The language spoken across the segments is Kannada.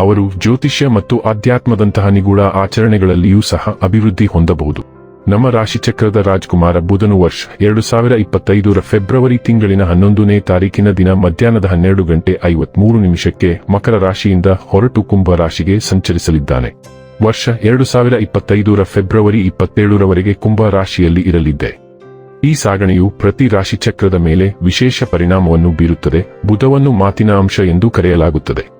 ಅವರು ಜ್ಯೋತಿಷ್ಯ ಮತ್ತು ಆಧ್ಯಾತ್ಮದಂತಹ ನಿಗೂಢ ಆಚರಣೆಗಳಲ್ಲಿಯೂ ಸಹ ಅಭಿವೃದ್ಧಿ ಹೊಂದಬಹುದು. ನಮ್ಮ ರಾಶಿಚಕ್ರದ ರಾಜ್ಕುಮಾರ ಬುಧನು ವರ್ಷ ಎರಡು ಸಾವಿರ ಇಪ್ಪತ್ತೈದರ ಫೆಬ್ರವರಿ ತಿಂಗಳಿನ ಹನ್ನೊಂದನೇ ತಾರೀಕಿನ ದಿನ ಮಧ್ಯಾಹ್ನದ ಹನ್ನೆರಡು ಗಂಟೆ ಐವತ್ಮೂರು ನಿಮಿಷಕ್ಕೆ ಮಕರ ರಾಶಿಯಿಂದ ಹೊರಟು ಕುಂಭ ರಾಶಿಗೆ ಸಂಚರಿಸಲಿದ್ದಾನೆ. ವರ್ಷ ಎರಡು ಸಾವಿರ ಇಪ್ಪತ್ತೈದರ ಫೆಬ್ರವರಿ ಇಪ್ಪತ್ತೇಳರವರೆಗೆ ಕುಂಭ ರಾಶಿಯಲ್ಲಿ ಇರಲಿದ್ದೆ. ಈ ಸಾಗಣೆಯು ಪ್ರತಿ ರಾಶಿಚಕ್ರದ ಮೇಲೆ ವಿಶೇಷ ಪರಿಣಾಮವನ್ನು ಬೀರುತ್ತದೆ. ಬುಧವನ್ನು ಮಾತಿನ ಅಂಶ ಎಂದು ಕರೆಯಲಾಗುತ್ತದೆ.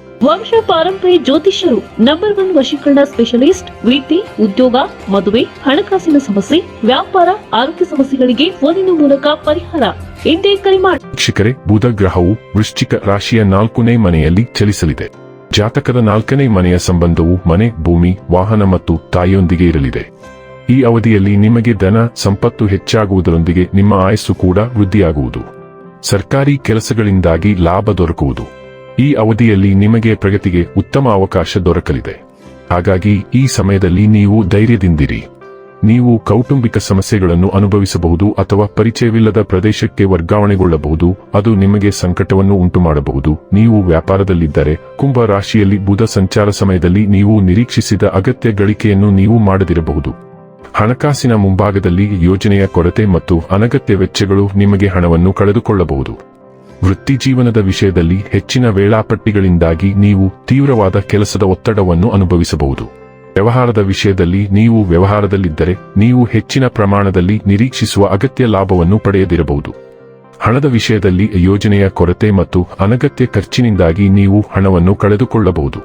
ವಂಶ ಪಾರಂಪರ್ಯ ಜ್ಯೋತಿಷ್ಯರು ನಂಬರ್ ಒನ್ ವಶೀಕರಣ ಸ್ಪೆಷಲಿಸ್ಟ್ ವೃತ್ತಿ ಉದ್ಯೋಗ, ಮದುವೆ, ಹಣಕಾಸಿನ ಸಮಸ್ಯೆ, ವ್ಯಾಪಾರ, ಆರೋಗ್ಯ ಸಮಸ್ಯೆಗಳಿಗೆ ಫೋನಿನ ಮೂಲಕ ಪರಿಹಾರ. ಇಂದೇ ಕರೆ ಮಾಡಿ ವೀಕ್ಷಕರೇ, ಬುಧ ಗ್ರಹವು ವೃಶ್ಚಿಕ ರಾಶಿಯ ನಾಲ್ಕನೇ ಮನೆಯಲ್ಲಿ ಚಲಿಸಲಿದೆ. ಜಾತಕದ ನಾಲ್ಕನೇ ಮನೆಯ ಸಂಬಂಧವು ಮನೆ, ಭೂಮಿ, ವಾಹನ ಮತ್ತು ತಾಯಿಯೊಂದಿಗೆ ಇರಲಿದೆ. ಈ ಅವಧಿಯಲ್ಲಿ ನಿಮಗೆ ಧನ, ಸಂಪತ್ತು ಹೆಚ್ಚಾಗುವುದರೊಂದಿಗೆ ನಿಮ್ಮ ಆಯಸ್ಸು ಕೂಡ ವೃದ್ಧಿಯಾಗುವುದು. ಸರ್ಕಾರಿ ಕೆಲಸಗಳಿಂದಾಗಿ ಲಾಭ ದೊರಕುವುದು. ಈ ಅವಧಿಯಲ್ಲಿ ನಿಮಗೆ ಪ್ರಗತಿಗೆ ಉತ್ತಮ ಅವಕಾಶ ದೊರಕಲಿದೆ. ಹಾಗಾಗಿ ಈ ಸಮಯದಲ್ಲಿ ನೀವು ಧೈರ್ಯದಿಂದಿರಿ. ನೀವು ಕೌಟುಂಬಿಕ ಸಮಸ್ಯೆಗಳನ್ನು ಅನುಭವಿಸಬಹುದು ಅಥವಾ ಪರಿಚಯವಿಲ್ಲದ ಪ್ರದೇಶಕ್ಕೆ ವರ್ಗಾವಣೆಗೊಳ್ಳಬಹುದು, ಅದು ನಿಮಗೆ ಸಂಕಟವನ್ನು ಉಂಟುಮಾಡಬಹುದು. ನೀವು ವ್ಯಾಪಾರದಲ್ಲಿದ್ದರೆ ಕುಂಭ ರಾಶಿಯಲ್ಲಿ ಬುಧ ಸಂಚಾರ ಸಮಯದಲ್ಲಿ ನೀವು ನಿರೀಕ್ಷಿಸಿದ ಅಗತ್ಯ ಗಳಿಕೆಯನ್ನು ನೀವು ಮಾಡದಿರಬಹುದು. ಹಣಕಾಸಿನ ಮುಂಭಾಗದಲ್ಲಿ ಯೋಜನೆಯ ಕೊರತೆ ಮತ್ತು ಅನಗತ್ಯ ವೆಚ್ಚಗಳು ನಿಮಗೆ ಹಣವನ್ನು ಕಳೆದುಕೊಳ್ಳಬಹುದು. ವೃತ್ತಿಜೀವನದ ವಿಷಯದಲ್ಲಿ ಹೆಚ್ಚಿನ ವೇಳಾಪಟ್ಟಿಗಳಿಂದಾಗಿ ನೀವು ತೀವ್ರವಾದ ಕೆಲಸದ ಒತ್ತಡವನ್ನು ಅನುಭವಿಸಬಹುದು. ವ್ಯವಹಾರದ ವಿಷಯದಲ್ಲಿ ನೀವು ವ್ಯವಹಾರದಲ್ಲಿದ್ದರೆ, ನೀವು ಹೆಚ್ಚಿನ ಪ್ರಮಾಣದಲ್ಲಿ ನಿರೀಕ್ಷಿಸುವ ಅಗತ್ಯ ಲಾಭವನ್ನು ಪಡೆಯದಿರಬಹುದು. ಹಣದ ವಿಷಯದಲ್ಲಿ ಯೋಜನೆಯ ಕೊರತೆ ಮತ್ತು ಅನಗತ್ಯ ಖರ್ಚಿನಿಂದಾಗಿ ನೀವು ಹಣವನ್ನು ಕಳೆದುಕೊಳ್ಳಬಹುದು.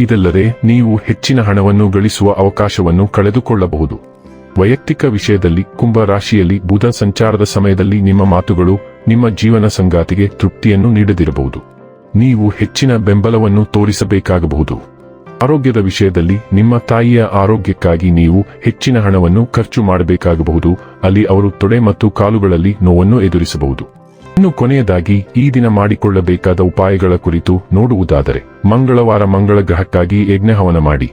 ಇದಲ್ಲದೆ, ನೀವು ಹೆಚ್ಚಿನ ಹಣವನ್ನು ಗಳಿಸುವ ಅವಕಾಶವನ್ನು ಕಳೆದುಕೊಳ್ಳಬಹುದು. ವೈಯಕ್ತಿಕ ವಿಷಯದಲ್ಲಿ ಕುಂಭ ರಾಶಿಯಲ್ಲಿ ಬುಧ ಸಂಚಾರದ ಸಮಯದಲ್ಲಿ ನಿಮ್ಮ ಮಾತುಗಳು, ನಿಮ್ಮ ಜೀವನ ಸಂಗಾತಿಗೆ ತೃಪ್ತಿಯನ್ನು ನೀಡದಿರಬಹುದು. ನೀವು ಹೆಚ್ಚಿನ ಬೆಂಬಲವನ್ನು ತೋರಿಸಬೇಕಾಗಬಹುದು. ಆರೋಗ್ಯದ ವಿಷಯದಲ್ಲಿ ನಿಮ್ಮ ತಾಯಿಯ ಆರೋಗ್ಯಕ್ಕಾಗಿ ನೀವು ಹೆಚ್ಚಿನ ಹಣವನ್ನು ಖರ್ಚು ಮಾಡಬೇಕಾಗಬಹುದು. ಅಲ್ಲಿ ಅವರು ತೊಡೆ ಮತ್ತು ಕಾಲುಗಳಲ್ಲಿ ನೋವನ್ನು ಎದುರಿಸಬಹುದು. ಇನ್ನು ಕೊನೆಯದಾಗಿ, ಈ ದಿನ ಮಾಡಿಕೊಳ್ಳಬೇಕಾದ ಉಪಾಯಗಳ ಕುರಿತು ನೋಡುವುದಾದರೆ, ಮಂಗಳವಾರ ಮಂಗಳ ಗ್ರಹಕ್ಕಾಗಿ ಯಜ್ಞಹವನ ಮಾಡಿ.